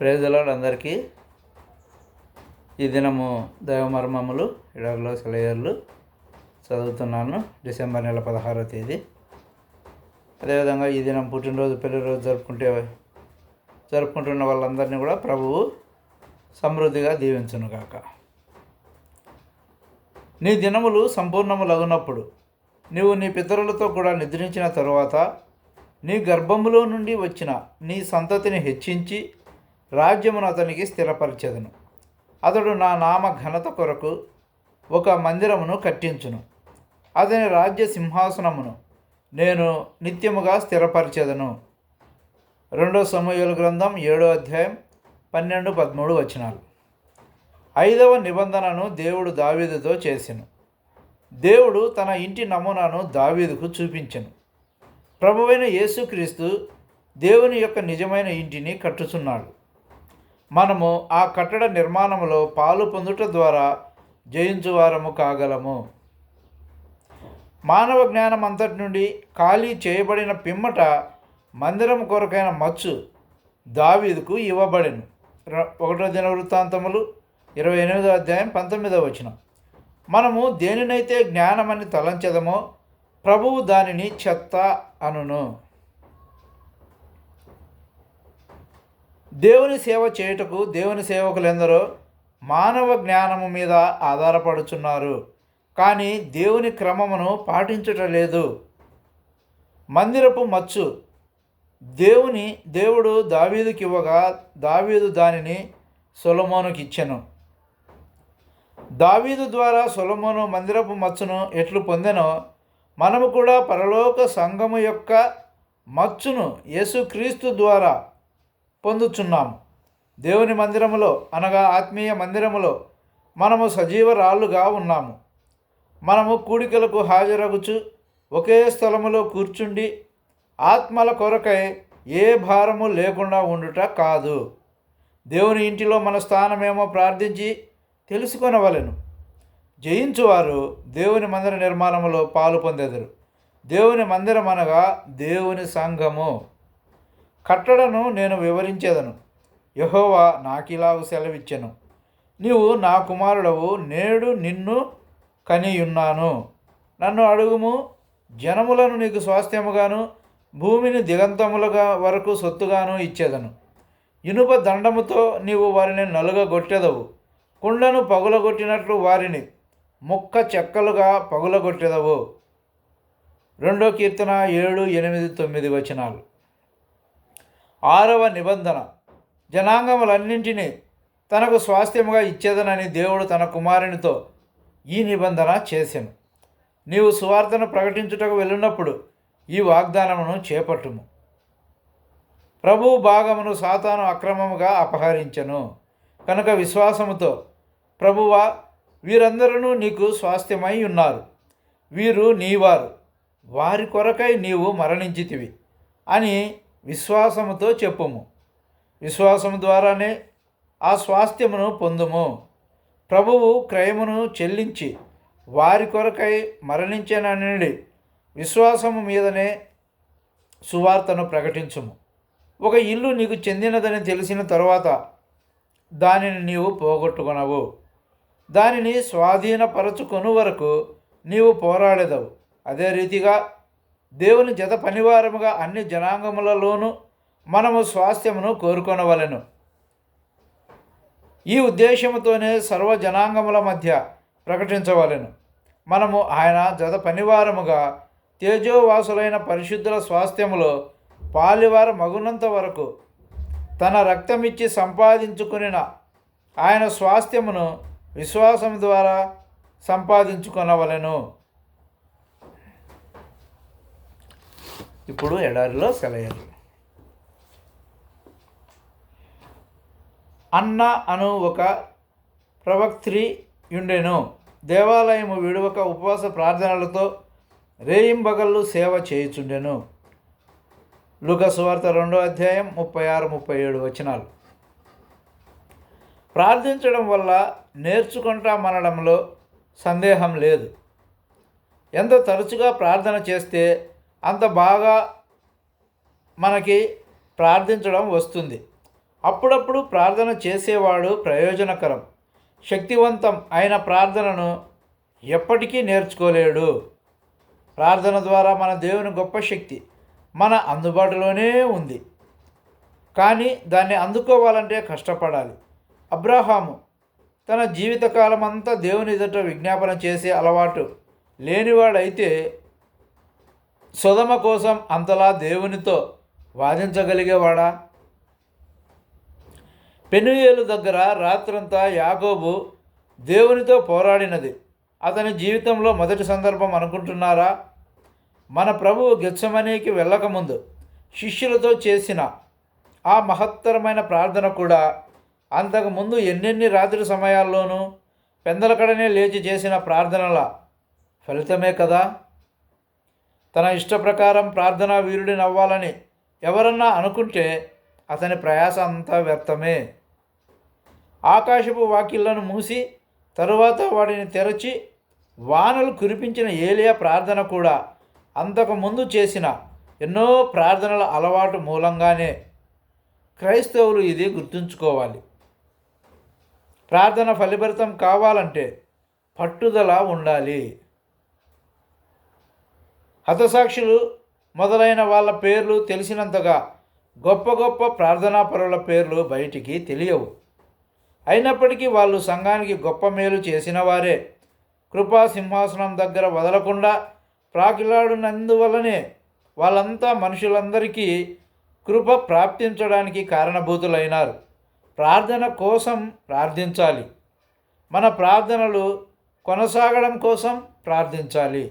ప్రేజలాడు అందరికీ. ఈ దినము దైవమర్మములు ఇడగలో సెలయర్లు చదువుతున్నాను డిసెంబర్ నెల పదహారో తేదీ. అదేవిధంగా ఈ దినం పుట్టినరోజు పెళ్ళి రోజు జరుపుకుంటే జరుపుకుంటున్న వాళ్ళందరినీ కూడా ప్రభువు సమృద్ధిగా దీవించునుగాక. నీ దినములు సంపూర్ణములగునప్పుడు నీవు నీ పితరులతో కూడా నిద్రించిన తరువాత నీ గర్భములో నుండి వచ్చిన నీ సంతతిని హెచ్చించి రాజ్యమును అతనికి స్థిరపరిచెదను. అతడు నా నామ ఘనత కొరకు ఒక మందిరమును కట్టించును. అతని రాజ్య సింహాసనమును నేను నిత్యముగా స్థిరపరిచెదను. రెండో సమూహల గ్రంథం ఏడో అధ్యాయం పన్నెండు పదమూడు వచనాలు. ఐదవ నిబంధనను దేవుడు దావీదుతో చేసెను. దేవుడు తన ఇంటి నమూనాను దావీదుకు చూపించెను. ప్రభువైన యేసుక్రీస్తు దేవుని యొక్క నిజమైన ఇంటిని కట్టుచున్నాడు. మనము ఆ కట్టడ నిర్మాణములో పాలు పొందుట ద్వారా జయించువారము కాగలము. మానవ జ్ఞానం అంతటి నుండి ఖాళీ చేయబడిన పిమ్మట మందిరం కొరకైన మచ్చు దావీదుకు ఇవ్వబడిను. ఒకటో దిన వృత్తాంతములు ఇరవై ఎనిమిదో అధ్యాయం పంతొమ్మిదో వచనం. మనము దేనినైతే జ్ఞానమని తలంచెదమో ప్రభువు దానిని చెత్త అనును. దేవుని సేవ చేయుటకు దేవుని సేవకులెందరో మానవ జ్ఞానము మీద ఆధారపడుచున్నారు. కానీ దేవుని క్రమమును పాటించుటలేదు మందిరపు మచ్చు. దేవుని దేవుడు దావీదుకి ఇవ్వగా దావీదు దానిని సొలమోనుకి ఇచ్చెను దావీదు ద్వారా సొలమోను మందిరపు మచ్చును ఎట్లు పొందెనో మనము కూడా పరలోక సంఘము యొక్క మచ్చును యేసుక్రీస్తు ద్వారా పొందుచున్నాము దేవుని మందిరములో అనగా ఆత్మీయ మందిరములో మనము సజీవ రాళ్ళుగా ఉన్నాము. మనము కూడికలకు హాజరగుచు ఒకే స్థలములో కూర్చుండి ఆత్మల కొరకై ఏ భారము లేకుండా ఉండుట కాదు. దేవుని ఇంటిలో మన స్థానమేమో ప్రార్థించి తెలుసుకొనవలెను. జయించువారు దేవుని మందిర నిర్మాణములో పాలు పొందెదరు. దేవుని మందిరం అనగా దేవుని సంఘము. కట్టడను నేను వివరించేదను. యహోవా నాకిలాగు సెలవిచ్చెను. నీవు నా కుమారుడవు నేడు నిన్ను కనియున్నాను. నన్ను అడుగుము జనములను నీకు స్వాస్థ్యముగాను భూమిని దిగంతములుగా వరకు సొత్తుగాను ఇచ్చేదను. ఇనుప దండముతో నీవు వారిని నలుగగొట్టెదవు. కుండను పగులగొట్టినట్లు వారిని ముక్క చెక్కలుగా పగులగొట్టెదవు. రెండో కీర్తన ఏడు ఎనిమిది తొమ్మిది వచనాలు. ఆరవ నిబంధన. జనాంగములన్నింటినీ తనకు స్వాస్థ్యముగా ఇచ్చేదనని దేవుడు తన కుమారునితో ఈ నిబంధన చేసెను. నీవు సువార్తను ప్రకటించుటకు వెళ్ళినప్పుడు ఈ వాగ్దానమును చేపట్టుము. ప్రభువు భాగమును సాతాను అక్రమముగా అపహరించెను. కనుక విశ్వాసముతో ప్రభువా వీరందరూ నీకు స్వాస్థ్యమై ఉన్నారు. వీరు నీవారు. వారి కొరకై నీవు మరణించితివి అని విశ్వాసముతో చెప్పుము. విశ్వాసము ద్వారానే ఆ స్వాస్థ్యమును పొందుము. ప్రభువు క్రయమును చెల్లించి వారి కొరకై మరణించనని విశ్వాసము మీదనే సువార్తను ప్రకటించుము. ఒక ఇల్లు నీకు చెందినదని తెలిసిన తరువాత దానిని నీవు పోగొట్టుకునవు. దానిని స్వాధీనపరచుకొని వరకు నీవు పోరాడేదవు. అదే రీతిగా దేవుని జత పనివారముగా అన్ని జనాంగములలోనూ మనము స్వాస్థ్యమును కోరుకొనవలెను. ఈ ఉద్దేశముతోనే సర్వ జనాంగముల మధ్య ప్రకటించవలెను. మనము ఆయన జత పనివారముగా తేజోవాసులైన పరిశుద్ధుల స్వాస్థ్యములో పాలివార మగునంత వరకు తన రక్తమిచ్చి సంపాదించుకునిన ఆయన స్వాస్థ్యమును విశ్వాసం ద్వారా సంపాదించుకొనవలెను. ఇప్పుడు ఎడారిలో సెలయరు అన్న అను ఒక ప్రవక్త్రి ఉండెను దేవాలయము విడువక ఉపవాస ప్రార్థనలతో రేయింబగళ్ళు సేవ చేయుచుండెను. లుకసువార్త రెండో అధ్యాయం ముప్పై ఆరు ముప్పై ఏడు వచనాలు. ప్రార్థించడం వల్ల నేర్చుకుంటామనడంలో సందేహం లేదు. ఎంత తరచుగా ప్రార్థన చేస్తే అంత బాగా మనకి ప్రార్థించడం వస్తుంది. అప్పుడప్పుడు ప్రార్థన చేసేవాడు ప్రయోజనకరం. శక్తివంతం అయిన ప్రార్థనను ఎప్పటికీ నేర్చుకోలేడు. ప్రార్థన ద్వారా మన దేవుని గొప్ప శక్తి మన అందుబాటులోనే ఉంది. కానీ దాన్ని అందుకోవాలంటే కష్టపడాలి. అబ్రాహాము తన జీవితకాలం అంతా దేవుని ఎదుట విజ్ఞాపన చేసే అలవాటు లేనివాడైతే సుధమ కోసం అంతలా దేవునితో వాదించగలిగేవాడా? పెనుయేలు దగ్గర రాత్రంతా యాగోబు దేవునితో పోరాడినది. అతని జీవితంలో మొదటి సందర్భం అనుకుంటున్నారా? మన ప్రభువు గెచ్చమనేకి వెళ్ళకముందు శిష్యులతో చేసిన ఆ మహత్తరమైన ప్రార్థన కూడా అంతకుముందు ఎన్నెన్ని రాత్రి సమయాల్లోనూ పెందలకడనే లేచి చేసిన ప్రార్థనల ఫలితమే కదా? తన ఇష్ట ప్రకారం ప్రార్థనా వీరుడిని అవ్వాలని ఎవరన్నా అనుకుంటే అతని ప్రయాస అంతా వ్యర్థమే. ఆకాశపు వాకిళ్ళను మూసి తరువాత వాటిని తెరచి వానలు కురిపించిన ఏలియా ప్రార్థన కూడా అంతకు ముందు చేసిన ఎన్నో ప్రార్థనల అలవాటు మూలంగానే క్రైస్తవులు ఇది గుర్తుంచుకోవాలి. ప్రార్థన ఫలిభరితం కావాలంటే పట్టుదల ఉండాలి. హతసాక్షులు మొదలైన వాళ్ళ పేర్లు తెలిసినంతగా గొప్ప గొప్ప ప్రార్థనాపరుల పేర్లు బయటికి తెలియవు. అయినప్పటికీ వాళ్ళు సంఘానికి గొప్ప మేలు చేసిన వారే. కృపా సింహాసనం దగ్గర వదలకుండా ప్రాకిలాడినందువల్లనే వాళ్ళంతా మనుషులందరికీ కృప ప్రాప్తించడానికి కారణభూతులైనారు. ప్రార్థన కోసం ప్రార్థించాలి. మన ప్రార్థనలు కొనసాగడం కోసం ప్రార్థించాలి.